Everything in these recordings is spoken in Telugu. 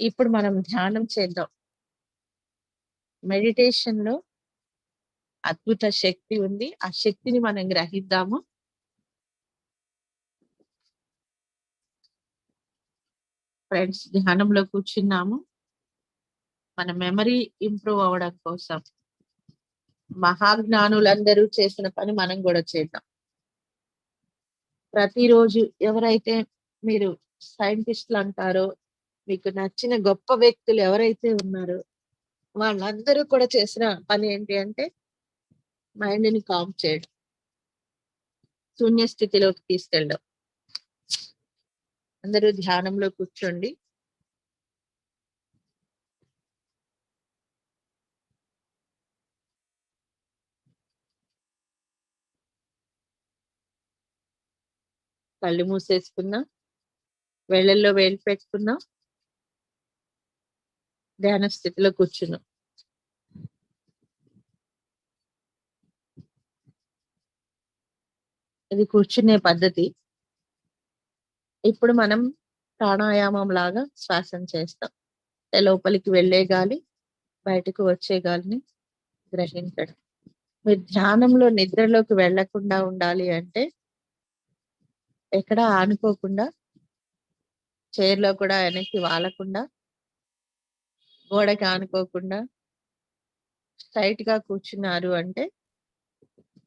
ఇప్పుడు మనం ధ్యానం చేద్దాం. మెడిటేషన్లో అద్భుత శక్తి ఉంది. ఆ శక్తిని మనం గ్రహిద్దాము. ఫ్రెండ్స్ ధ్యానంలో కూర్చున్నాము. మన మెమరీ ఇంప్రూవ్ అవ్వడం కోసం మహాజ్ఞానులందరూ చేసిన పని మనం కూడా చేద్దాం. ప్రతిరోజు ఎవరైతే మీరు సైంటిస్టులు అంటారో మీకు నచ్చిన గొప్ప వ్యక్తులు ఎవరైతే ఉన్నారో వాళ్ళందరూ కూడా చేసిన పని ఏంటి అంటే మైండ్ని కామ్ చేయడం. శూన్య స్థితిలోకి తీసుకెళ్ళడం. అందరూ ధ్యానంలో కూర్చోండి. కళ్ళు మూసేసుకున్నా వేళ్ళల్లో వేలు పెట్టుకున్నా ధ్యాన స్థితిలో కూర్చున్నాం ఇది కూర్చునే పద్ధతి. ఇప్పుడు మనం ప్రాణాయామం లాగా శ్వాసం చేస్తాం. లోపలికి వెళ్ళే గాలి బయటకు వచ్చే గాలిని గ్రహించడం. మీరు ధ్యానంలో నిద్రలోకి వెళ్ళకుండా ఉండాలి అంటే ఎక్కడ ఆనుకోకుండా చైర్లో కూడా వెనక్కి వాలకుండా గోడకి ఆనుకోకుండా స్ట్రైట్గా కూర్చున్నారు అంటే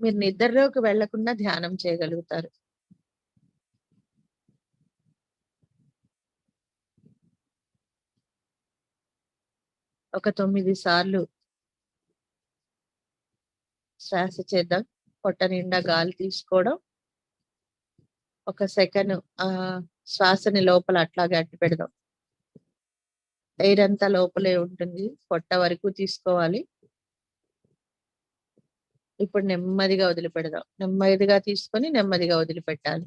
మీరు నిద్రలోకి వెళ్ళకుండా ధ్యానం చేయగలుగుతారు. ఒక తొమ్మిది సార్లు శ్వాస చేద్దాం పొట్ట నిండా గాలి తీసుకోవడం. ఒక సెకండ్ ఆ శ్వాసని లోపల అట్లాగే అట్టి పెడదాం ఎయిర్ అంతా లోపలే ఉంటుంది. పొట్ట వరకు తీసుకోవాలి. ఇప్పుడు నెమ్మదిగా వదిలిపెడదాం. నెమ్మదిగా తీసుకొని నెమ్మదిగా వదిలిపెట్టాలి.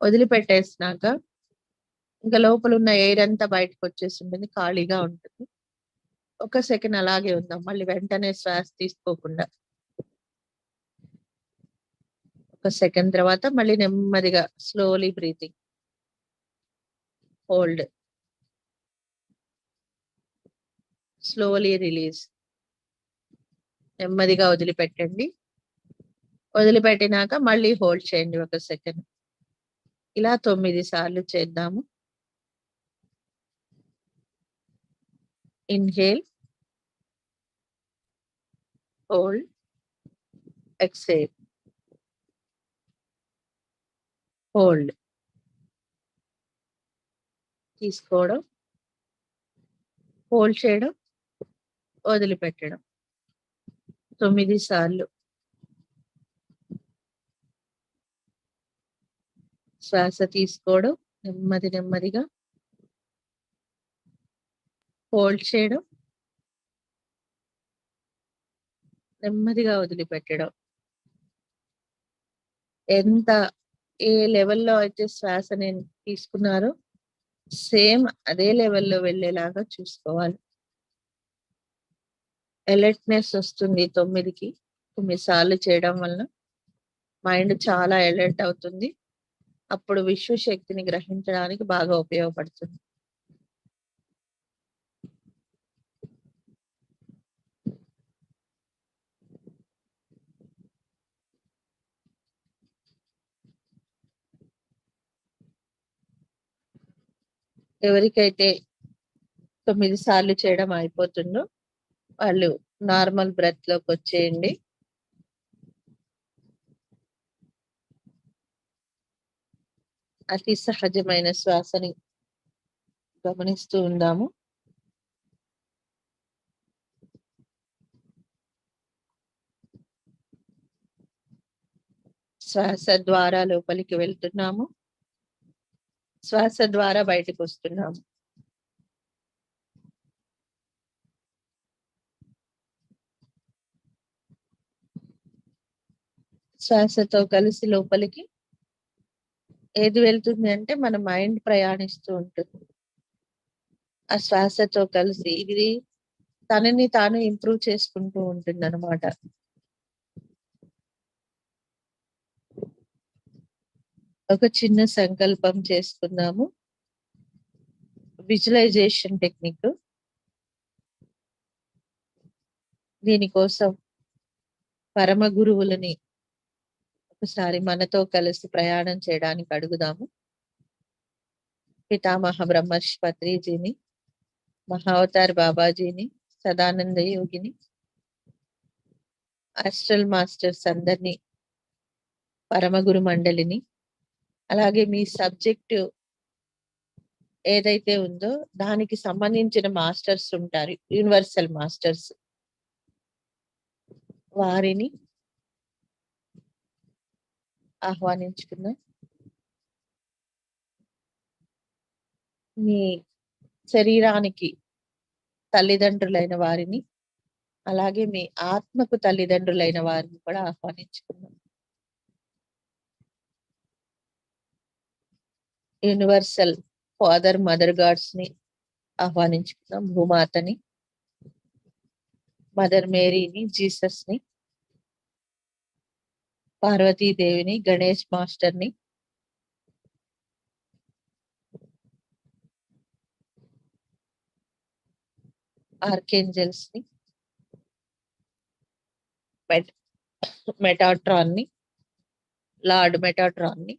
వదిలిపెట్టేసినాక ఇంకా లోపల ఉన్న ఎయిర్ అంతా బయటకు వచ్చేసి ఉంటుంది ఖాళీగా ఉంటుంది. ఒక సెకండ్ అలాగే ఉందాం. మళ్ళీ వెంటనే శ్వాస తీసుకోకుండా. ఒక సెకండ్ తర్వాత మళ్ళీ నెమ్మదిగా slowly breathing hold slowly release నెమ్మదిగా వదిలిపెట్టండి. వదిలిపెట్టినాక మళ్ళీ హోల్డ్ చేయండి ఒక సెకండ్ ఇలా తొమ్మిది సార్లు చేద్దాము. ఇన్హేల్ హోల్డ్ ఎక్సేల్ హోల్డ్ తీసుకోవడం. హోల్డ్ చేయడం. వదిలిపెట్టడం. తొమ్మిది సార్లు. శ్వాస తీసుకోవడం నెమ్మది నెమ్మదిగా. హోల్డ్ చేయడం. నెమ్మదిగా వదిలిపెట్టడం. ఎంత ఏ లెవెల్లో అయితే శ్వాస నేను తీసుకున్నారో సేమ్ అదే లెవెల్లో వెళ్ళేలాగా చూసుకోవాలి. అలర్ట్నెస్ వస్తుంది తొమ్మిదికి. తొమ్మిది సార్లు చేయడం వలన మైండ్ చాలా అలర్ట్ అవుతుంది. అప్పుడు విశ్వశక్తిని గ్రహించడానికి బాగా ఉపయోగపడుతుంది. ఎవరికైతే తొమ్మిది సార్లు చేయడం అయిపోతుందో వాళ్ళు నార్మల్ బ్రెత్లోకి వచ్చేయండి. అతి సహజమైన శ్వాసని గమనిస్తూ ఉందాము. శ్వాస ద్వారా లోపలికి వెళ్తున్నాము. శ్వాస ద్వారా బయటకు వస్తున్నాము. శ్వాసతో కలిసి లోపలికి ఏది వెళ్తుంది అంటే మన మైండ్ ప్రయాణిస్తూ ఉంటుంది. ఆ శ్వాసతో కలిసి ఇది తనని తాను ఇంప్రూవ్ చేసుకుంటూ ఉంటుంది అనమాట ఒక చిన్న సంకల్పం చేసుకుందాము. Visualisation technique. దీనికోసం పరమ గురువులని ఒకసారి మనతో కలిసి ప్రయాణం చేయడానికి అడుగుదాము. పితామహ బ్రహ్మర్షి పత్రిజీని మహావతార్ బాబాజీని సదానంద యోగిని అస్ట్రల్ మాస్టర్స్ అందరినీ పరమగురు మండలిని అలాగే మీ సబ్జెక్టు ఏదైతే ఉందో దానికి సంబంధించిన మాస్టర్స్ ఉంటారు యూనివర్సల్ మాస్టర్స్. వారిని ఆహ్వానించుకున్నాం మీ శరీరానికి తల్లిదండ్రులైన వారిని అలాగే మీ ఆత్మకు తల్లిదండ్రులైన వారిని కూడా ఆహ్వానించుకున్నాం యూనివర్సల్ ఫాదర్ మదర్ గాడ్స్ని ఆహ్వానించుకున్నాం భూమాతని మదర్ మేరీని జీసస్ని పార్వతీదేవిని గణేష్ మాస్టర్ని ఆర్కేంజల్స్ని మెటాట్రాన్ని లార్డ్ మెటాట్రాన్ని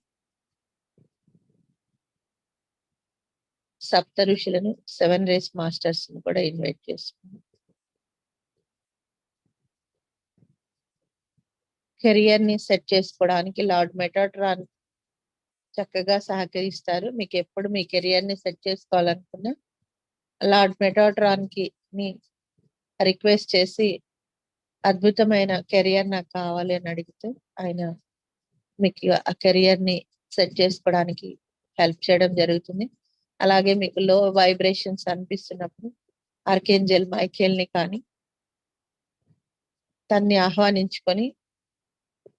సప్త ఋషులను సెవెన్ రేస్ మాస్టర్స్ని కూడా ఇన్వైట్ చేసుకున్నాం కెరియర్ని సెట్ చేసుకోవడానికి లార్డ్ మెటాట్రాన్ చక్కగా సహకరిస్తారు. మీకు ఎప్పుడు మీ కెరియర్ని సెట్ చేసుకోవాలనుకున్నా లార్డ్ మెటాట్రాన్కి మీ రిక్వెస్ట్ చేసి అద్భుతమైన కెరియర్ నాకు కావాలి అని అడిగితే ఆయన మీకు ఆ కెరియర్ని సెట్ చేసుకోవడానికి హెల్ప్ చేయడం జరుగుతుంది. అలాగే మీకు లో వైబ్రేషన్స్ అనిపిస్తున్నప్పుడు ఆర్కేంజల్ మైకేల్ని కానీ తన్ని ఆహ్వానించుకొని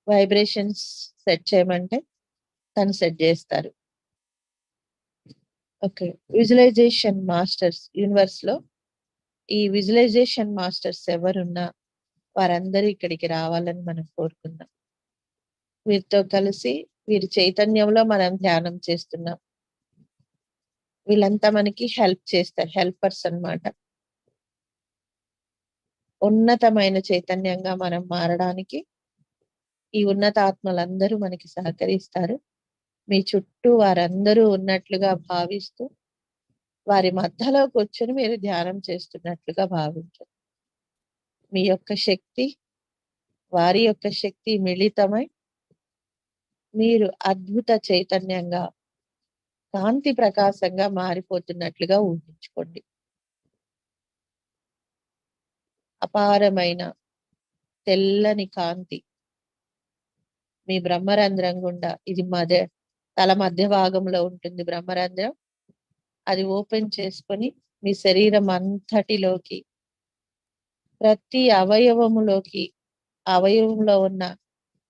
వైబ్రేషన్స్ సెట్ చేయమంటే తను సెట్ చేస్తారు. ఓకే. విజువలైజేషన్ మాస్టర్స్ యూనివర్స్లో ఈ విజువలైజేషన్ మాస్టర్స్ ఎవరున్నా వారందరూ ఇక్కడికి రావాలని మనం కోరుకుందాం. వీరితో కలిసి వీరి చైతన్యంలో మనం ధ్యానం చేస్తున్నాం. వీళ్ళంతా మనకి హెల్ప్ చేస్తారు. హెల్పర్స్ అన్నమాట. ఉన్నతమైన చైతన్యంగా మనం మారడానికి ఈ ఉన్నత ఆత్మలందరూ మనకి సహకరిస్తారు. మీ చుట్టూ వారందరూ ఉన్నట్లుగా భావిస్తూ వారి మధ్యలో కూర్చొని మీరు ధ్యానం చేస్తున్నట్లుగా భావించండి. మీ యొక్క శక్తి వారి యొక్క శక్తి మిళితమై మీరు అద్భుత చైతన్యంగా కాంతి ప్రకాశంగా మారిపోతున్నట్లుగా ఊహించుకోండి. అపారమైన తెల్లని కాంతి మీ బ్రహ్మరంధ్రం గుండా ఇది మధ్య తల మధ్య భాగంలో ఉంటుంది బ్రహ్మరంధ్రం. అది ఓపెన్ చేసుకొని మీ శరీరం అంతటిలోకి ప్రతి అవయవములోకి అవయవంలో ఉన్న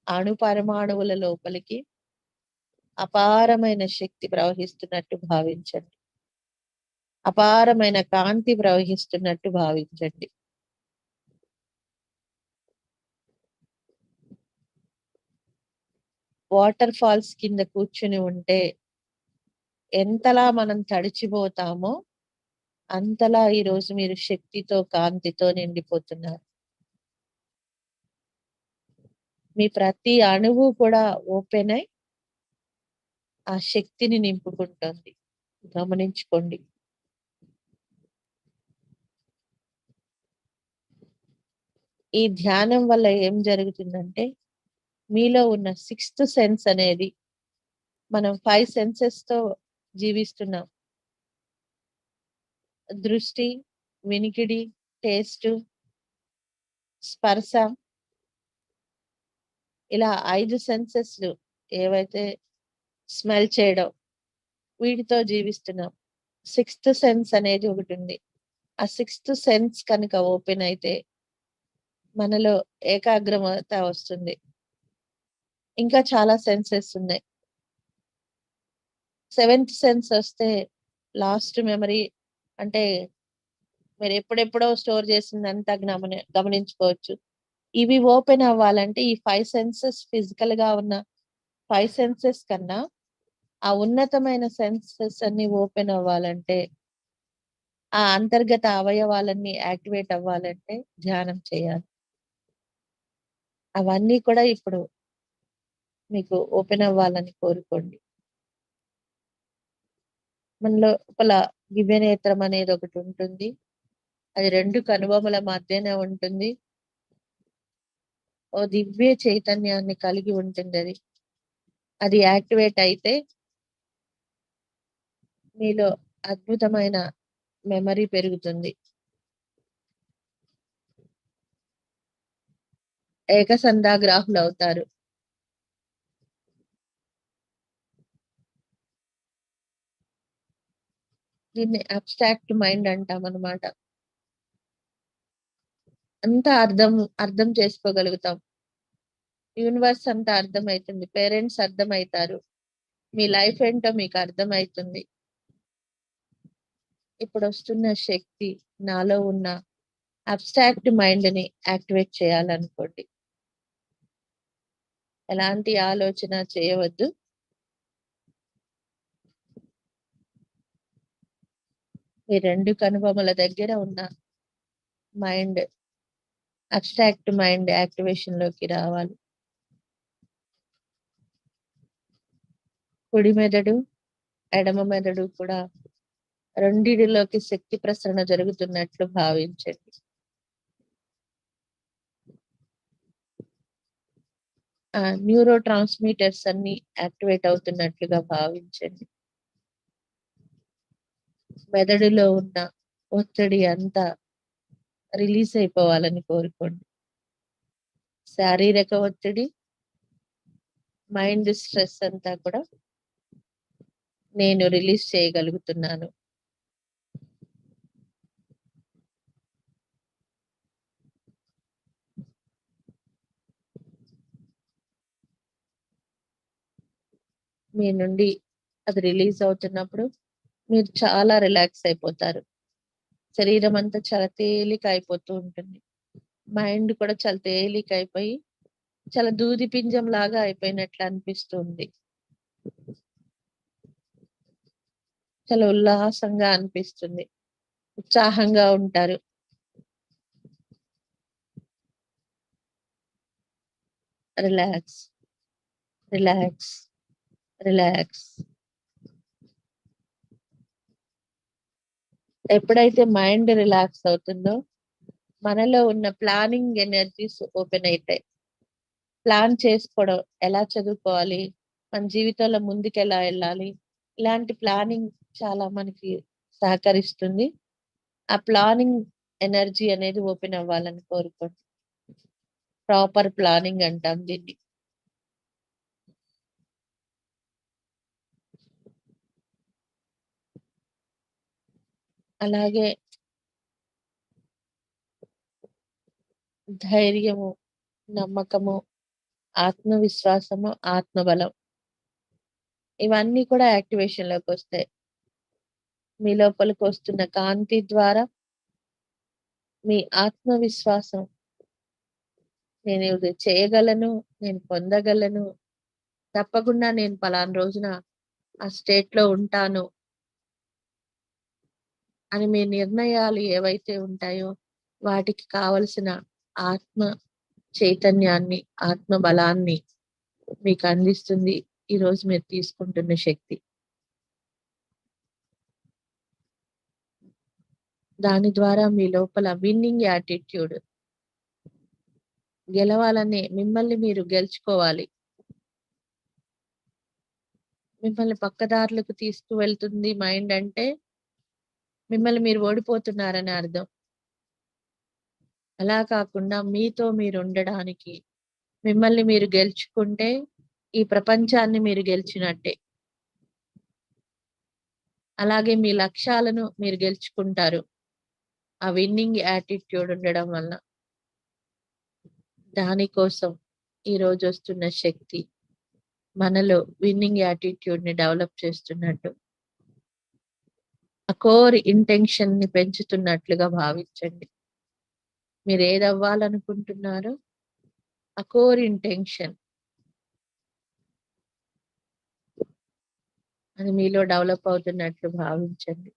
అణు పరమాణువుల లోపలికి అపారమైన శక్తి ప్రవహిస్తున్నట్టు భావించండి. అపారమైన కాంతి ప్రవహిస్తున్నట్టు భావించండి. వాటర్ ఫాల్స్ కింద కూర్చుని ఉంటే ఎంతలా మనం తడిచిపోతామో అంతలా ఈరోజు మీరు శక్తితో కాంతితో నిండిపోతున్నారు. మీ ప్రతి అణువు కూడా ఓపెన్ అయి ఆ శక్తిని నింపుకుంటుంది. గమనించుకోండి. ఈ ధ్యానం వల్ల ఏం జరుగుతుందంటే మీలో ఉన్న సిక్స్త్ సెన్స్ అనేది మనం ఫైవ్ సెన్సెస్తో జీవిస్తున్నాం. దృష్టి వినికిడి టేస్ట్ స్పర్శ. ఇలా ఐదు సెన్సెస్లు ఏవైతే స్మెల్ చేయడం వీటితో జీవిస్తున్నాం. సిక్స్త్ సెన్స్ అనేది ఒకటి ఉంది. ఆ సిక్స్త్ సెన్స్ కనుక ఓపెన్ అయితే మనలో ఏకాగ్రమత వస్తుంది. ఇంకా చాలా సెన్సెస్ ఉన్నాయి సెవెంత్ సెన్స్ వస్తే లాస్ట్ మెమరీ అంటే మీరు ఎప్పుడెప్పుడో స్టోర్ చేసిందంతా గమని గమనించుకోవచ్చు ఇవి ఓపెన్ అవ్వాలంటే ఈ ఫైవ్ సెన్సెస్ ఫిజికల్గా ఉన్న ఫైవ్ సెన్సెస్ కన్నా ఆ ఉన్నతమైన సెన్సెస్ అన్ని ఓపెన్ అవ్వాలంటే ఆ అంతర్గత అవయవాలన్నీ యాక్టివేట్ అవ్వాలంటే ధ్యానం చేయాలి. అవన్నీ కూడా ఇప్పుడు మీకు ఓపెన్ అవ్వాలని కోరుకోండి. మన లోపల దివ్యనేత్రం అనేది ఒకటి ఉంటుంది. అది రెండు కనుబొమల మధ్యనే ఉంటుంది. ఓ దివ్య చైతన్యాన్ని కలిగి ఉంటుంది అది అది యాక్టివేట్ అయితే మీలో అద్భుతమైన మెమరీ పెరుగుతుంది. ఏకసంధాగ్రాహులవుతారు. దీన్ని అబ్స్ట్రాక్ట్ మైండ్ అంటాం అనమాట అంతా అర్థం అర్థం చేసుకోగలుగుతాం. యూనివర్స్ అంతా అర్థమవుతుంది పేరెంట్స్ అర్థమవుతారు మీ లైఫ్ ఏంటో మీకు అర్థమవుతుంది ఇప్పుడు వస్తున్న శక్తి నాలో ఉన్న అబ్స్ట్రాక్ట్ మైండ్‌ని యాక్టివేట్ చేయాలనుకోండి. ఎలాంటి ఆలోచన చేయవద్దు. ఈ రెండు కనుబొమ్మల దగ్గర ఉన్న మైండ్ అబ్స్ట్రాక్ట్ మైండ్ యాక్టివేషన్లోకి రావాలి. కుడి మెదడు, ఎడమ మెదడు కూడా రెండిటిలోకి శక్తి ప్రసరణ జరుగుతున్నట్లు భావించండి. ఆ! న్యూరో ట్రాన్స్‌మిటర్స్ అన్ని యాక్టివేట్ అవుతున్నట్లుగా భావించండి. మెదడులో ఉన్న ఒత్తిడి అంతా రిలీజ్ అయిపోవాలని కోరుకోండి. శారీరక ఒత్తిడి మైండ్ స్ట్రెస్ అంతా కూడా నేను రిలీజ్ చేయగలుగుతున్నాను. మీ నుండి అది రిలీజ్ అవుతున్నప్పుడు మీరు చాలా రిలాక్స్ అయిపోతారు. శరీరం అంతా చాలా తేలిక అయిపోతూ ఉంటుంది. మైండ్ కూడా చాలా తేలిక అయిపోయి చాలా దూది పింజంలాగా అయిపోయినట్లు అనిపిస్తుంది. చాలా ఉల్లాసంగా అనిపిస్తుంది. ఉత్సాహంగా ఉంటారు. రిలాక్స్. రిలాక్స్. రిలాక్స్. ఎప్పుడైతే మైండ్ రిలాక్స్ అవుతుందో, మనలో ఉన్న ప్లానింగ్ ఎనర్జీస్ ఓపెన్ అవుతాయి ప్లాన్ చేసుకోవడం, ఎలా చదువుకోవాలి, మన జీవితంలో ముందుకెలా వెళ్ళాలి ఇలాంటి ప్లానింగ్ చాలా మనకి సహకరిస్తుంది. ఆ ప్లానింగ్ ఎనర్జీ అనేది ఓపెన్ అవ్వాలని కోరుకోండి. ప్రాపర్ ప్లానింగ్ అంటాం దీన్ని. అలాగే ధైర్యము, నమ్మకము, ఆత్మవిశ్వాసము, ఆత్మబలం. ఇవన్నీ కూడా యాక్టివేషన్‌లోకొస్తాయి. మీ లోపలికొస్తున్న కాంతి ద్వారా మీ ఆత్మవిశ్వాసం నేను ఇది చేయగలను, నేను పొందగలను, తప్పకుండా నేను పలానా రోజున ఆ స్టేట్‌లో ఉంటాను. అని మీ నిర్ణయాలు ఏవైతే ఉంటాయో, వాటికి కావలసిన ఆత్మ చైతన్యాన్ని, ఆత్మ బలాన్ని మీకు అందిస్తుంది. ఈరోజు మీరు తీసుకుంటున్న శక్తి. దాని ద్వారా మీ లోపల విన్నింగ్ యాటిట్యూడ్ గెలవాలనే మిమ్మల్ని మీరు గెలుచుకోవాలి. మిమ్మల్ని పక్కదారులకు తీసుకువెళ్తుంది మైండ్ అంటే, మిమ్మల్ని మీరు ఓడిపోతున్నారని అర్థం. అలా కాకుండా మీతో మీరు ఉండడానికి, మిమ్మల్ని మీరు గెలుచుకుంటే, ఈ ప్రపంచాన్ని మీరు గెలిచినట్టే. అలాగే మీ లక్ష్యాలను మీరు గెలుచుకుంటారు. ఆ విన్నింగ్ యాటిట్యూడ్ ఉండడం వల్ల దానికోసం ఈరోజొస్తున్న శక్తి మనలో విన్నింగ్ యాటిట్యూడ్‌ని డెవలప్ చేస్తున్నట్టు. ఆ కోర్ ఇంటెన్షన్ని పెంచుతున్నట్లుగా భావించండి. మీరు ఏదవ్వాలనుకుంటున్నారో అకోర్ ఆ ఇంటెన్షన్ అది మీలో డెవలప్ అవుతున్నట్లు భావించండి.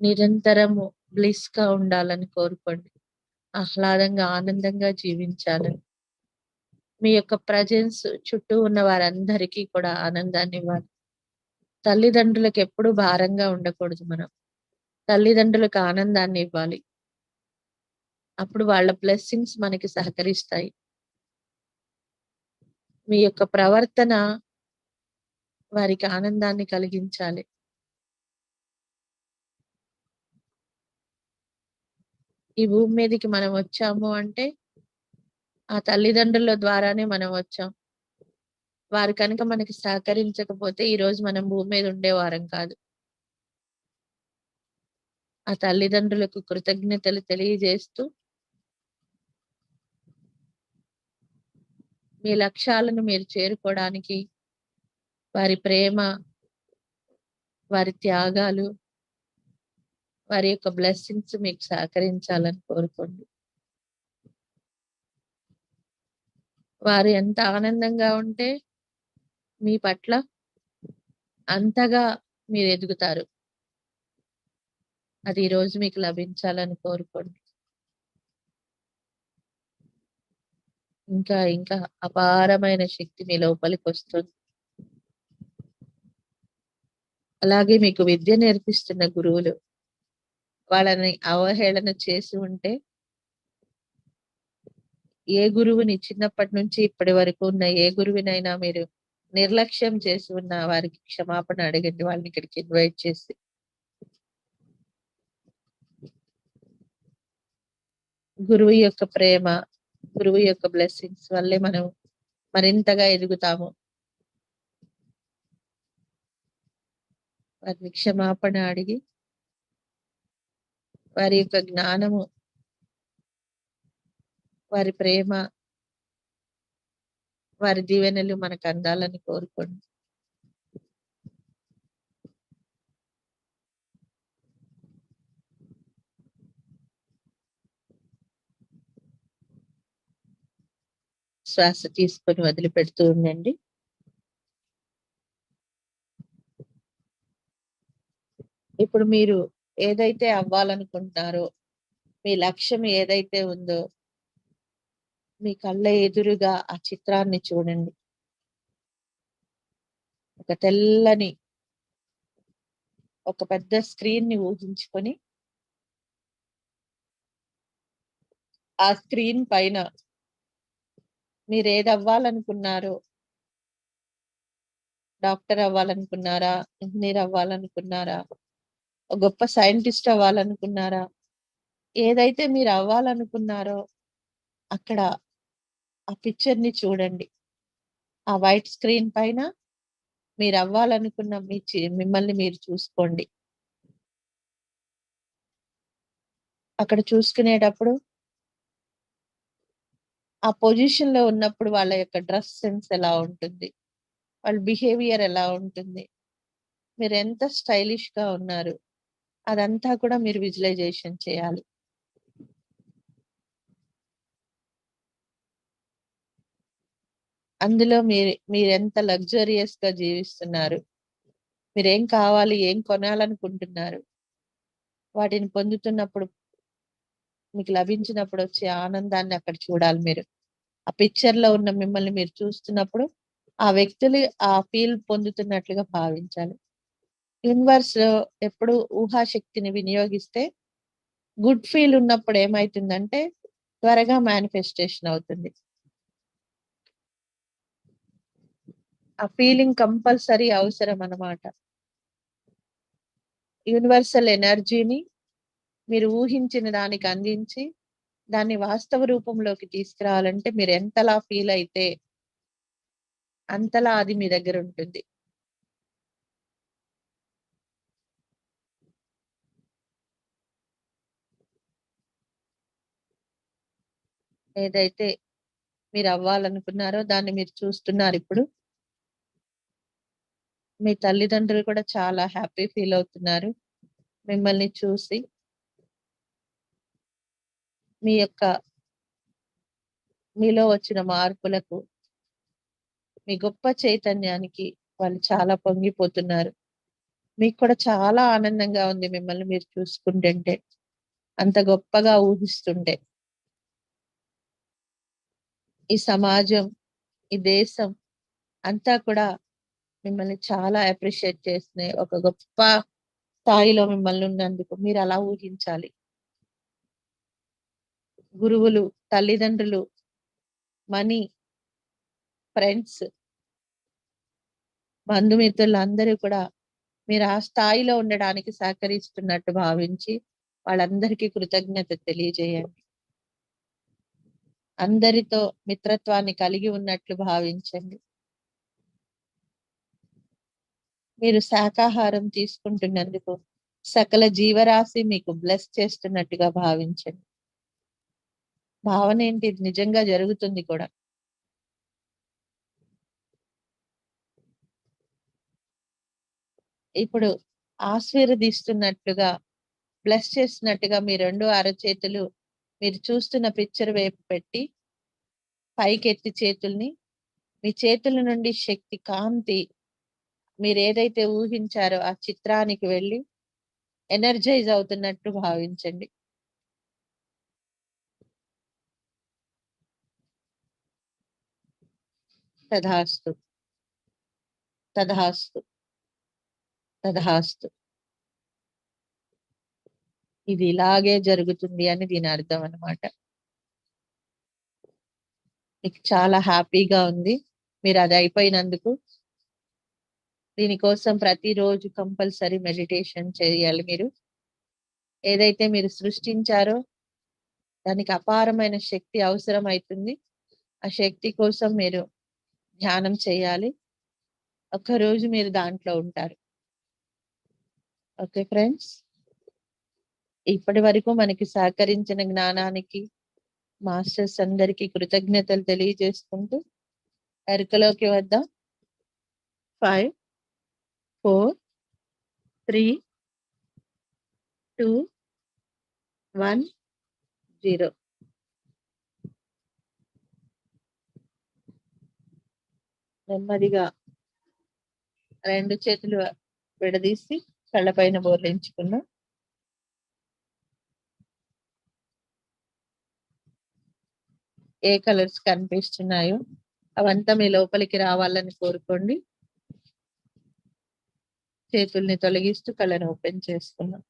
నిరంతరము బ్లిస్గా ఉండాలని కోరుకోండి. ఆహ్లాదంగా ఆనందంగా జీవించాలని. మీ యొక్క ప్రెజెన్స్ చుట్టూ ఉన్న వారందరికీ కూడా ఆనందాన్ని ఇవ్వాలి తల్లిదండ్రులకు ఎప్పుడూ భారంగా ఉండకూడదు మనం. తల్లిదండ్రులకు ఆనందాన్ని ఇవ్వాలి. అప్పుడు వాళ్ళ బ్లెస్సింగ్స్ మనకి సహకరిస్తాయి. మీ యొక్క ప్రవర్తన వారికి ఆనందాన్ని కలిగించాలి. ఈ భూమి మీదకి మనం వచ్చాము అంటే ఆ తల్లిదండ్రుల ద్వారానే మనం వచ్చాం. వారు కనుక మనకి సహకరించకపోతే ఈరోజు మనం భూమి మీద ఉండేవారం కాదు. ఆ తల్లిదండ్రులకు కృతజ్ఞతలు తెలియజేస్తూ మీ లక్ష్యాలను మీరు చేరుకోవడానికి వారి ప్రేమ వారి త్యాగాలు వారి యొక్క బ్లెస్సింగ్స్ మీకు సహకరించాలని కోరుకోండి. వారు ఎంత ఆనందంగా ఉంటే మీ పట్ల అంతగా మీరు ఎదుగుతారు. అది ఈరోజు మీకు లభించాలని కోరుకోండి. ఇంకా ఇంకా అపారమైన శక్తి మీ లోపలికి వస్తుంది అలాగే మీకు విద్య నేర్పిస్తున్న గురువులు వాళ్ళని అవహేళన చేసి ఉంటే ఏ గురువుని చిన్నప్పటి నుంచి ఇప్పటి వరకు ఉన్న ఏ గురువునైనా మీరు నిర్లక్ష్యం చేసి ఉన్న వారికి క్షమాపణ అడగండి వాళ్ళని ఇక్కడికి ఇన్వైట్ చేసి. గురువు యొక్క ప్రేమ, గురువు యొక్క బ్లెస్సింగ్స్ వల్లే మనం మరింతగా ఎదుగుతాము. వారిని క్షమాపణ అడిగి వారి యొక్క జ్ఞానము వారి ప్రేమ వారి దీవెనలు మనకు అందాలని కోరుకోండి. శ్వాస తీసుకొని వదిలిపెడుతూ ఉండండి. ఇప్పుడు మీరు ఏదైతే అవ్వాలనుకుంటున్నారో, మీ లక్ష్యం ఏదైతే ఉందో మీ కళ్ళ ఎదురుగా ఆ చిత్రాన్ని చూడండి. ఒక తెల్లని ఒక పెద్ద స్క్రీన్ని ఊహించుకొని ఆ స్క్రీన్ పైన మీరు ఏదవ్వాలనుకున్నారో డాక్టర్ అవ్వాలనుకున్నారా? ఇంజనీర్ అవ్వాలనుకున్నారా? ఒక గొప్ప సైంటిస్ట్ అవ్వాలనుకున్నారా? ఏదైతే మీరు అవ్వాలనుకున్నారో అక్కడ ఆ పిక్చర్‌ని చూడండి. ఆ వైట్ స్క్రీన్ పైన మీరు అవ్వాలనుకున్న మీ మిమ్మల్ని మీరు చూసుకోండి. అక్కడ చూసుకునేటప్పుడు ఆ పొజిషన్‌లో ఉన్నప్పుడు వాళ్ళ యొక్క డ్రెస్ సెన్స్ ఎలా ఉంటుంది? వాళ్ళ బిహేవియర్ ఎలా ఉంటుంది? మీరు ఎంత స్టైలిష్ స్టైలిష్‌గా ఉన్నారు? అదంతా కూడా మీరు విజువలైజేషన్ చేయాలి. అందులో మీరు మీరెంత లగ్జూరియస్‌గా జీవిస్తున్నారు? మీరేం కావాలి? ఏం కొనాలనుకుంటున్నారు? వాటిని పొందుతున్నప్పుడు మీకు లభించినప్పుడు వచ్చే ఆనందాన్ని అక్కడ చూడాలి మీరు. ఆ పిక్చర్లో ఉన్న మిమ్మల్ని మీరు చూస్తున్నప్పుడు ఆ వ్యక్తులు ఆ ఫీల్ పొందుతున్నట్లుగా భావించాలి. యూనివర్స్ ఎప్పుడు ఊహాశక్తిని వినియోగిస్తే గుడ్ ఫీల్ ఉన్నప్పుడు ఏమైతుందంటే త్వరగా మేనిఫెస్టేషన్ అవుతుంది. ఆ ఫీలింగ్ కంపల్సరీ అవసరం అన్నమాట. యూనివర్సల్ ఎనర్జీని మీరు ఊహించిన దానికి అందించి, దాన్ని వాస్తవ రూపంలోకి తీసుకురావాలంటే మీరు ఎంతలా ఫీల్ అయితే అంతలా అది మీ దగ్గర ఉంటుంది. ఏదైతే మీరు అవ్వాలనుకున్నారో దాన్ని మీరు చూస్తున్నారు ఇప్పుడు మీ తల్లిదండ్రులు కూడా చాలా హ్యాపీ ఫీల్ అవుతున్నారు. మిమ్మల్ని చూసి. మీ యొక్క మీలో వచ్చిన మార్పులకు మీ గొప్ప చైతన్యానికి వాళ్ళు చాలా పొంగిపోతున్నారు. మీకు కూడా చాలా ఆనందంగా ఉంది మిమ్మల్ని మీరు చూసుకుంటుంటే. అంత గొప్పగా ఊహిస్తుంటే. ఈ సమాజం, ఈ దేశం అంతా కూడా మిమ్మల్ని చాలా అప్రిషియేట్ చేసిన ఒక గొప్ప స్థాయిలో మిమ్మల్ని ఉన్నందుకు మీరు అలా ఊహించాలి. గురువులు, తల్లిదండ్రులు, మనీ, ఫ్రెండ్స్ బంధుమిత్రులు అందరూ కూడా మీరు ఆ స్థాయిలో ఉండడానికి సహకరిస్తున్నట్టు భావించి వాళ్ళందరికీ కృతజ్ఞత తెలియజేయండి. అందరితో మిత్రత్వాన్ని కలిగి ఉన్నట్లు భావించండి. మీరు శాకాహారం తీసుకుంటున్నందుకు సకల జీవరాశి మీకు బ్లెస్ చేస్తున్నట్టుగా భావించండి. భావన ఏంటి? ఇది నిజంగా జరుగుతుంది కూడా. ఇప్పుడు ఆశీర్వదిస్తున్నట్లుగా, బ్లెస్ చేస్తున్నట్టుగా మీ రెండు అరచేతులు మీరు చూస్తున్న పిక్చర్ వైపు పెట్టి, పైకెత్తి చేతుల్ని, మీ చేతుల నుండి శక్తి, కాంతి మీరు ఏదైతే ఊహించారో ఆ చిత్రానికి వెళ్ళి ఎనర్జైజ్ అవుతున్నట్టు భావించండి. తథాస్తు. తథాస్తు. తథాస్తు. ఇది ఇలాగే జరుగుతుంది అని దీని అర్థం అన్నమాట. మీకు చాలా హ్యాపీగా ఉంది. మీరు అది అయిపోయినందుకు. దీనికోసం ప్రతిరోజు కంపల్సరీ మెడిటేషన్ చేయాలి మీరు. ఏదైతే మీరు సృష్టించారో దానికి అపారమైన శక్తి అవసరమైతుంది. ఆ శక్తి కోసం మీరు ధ్యానం చేయాలి. ఒక్కరోజు మీరు దాంట్లో ఉంటారు. Okay friends. ఇప్పటి వరకు మనకి సహకరించిన జ్ఞానానికి మాస్టర్స్ అందరికీ కృతజ్ఞతలు తెలియజేసుకుంటూ ఎరుకలోకి వద్దాం. ఫైవ్ 4 3 2 1 0. నెమ్మదిగా రెండు చేతులు విడదీసి కళ్ళపైన బోర్లించుకున్నాం ఏ కలర్స్ కనిపిస్తున్నాయో అవంతా మీ లోపలికి రావాలని కోరుకోండి. చేతుల్ని తొలగిస్తూ కళ్ళను ఓపెన్ చేసుకున్నాం.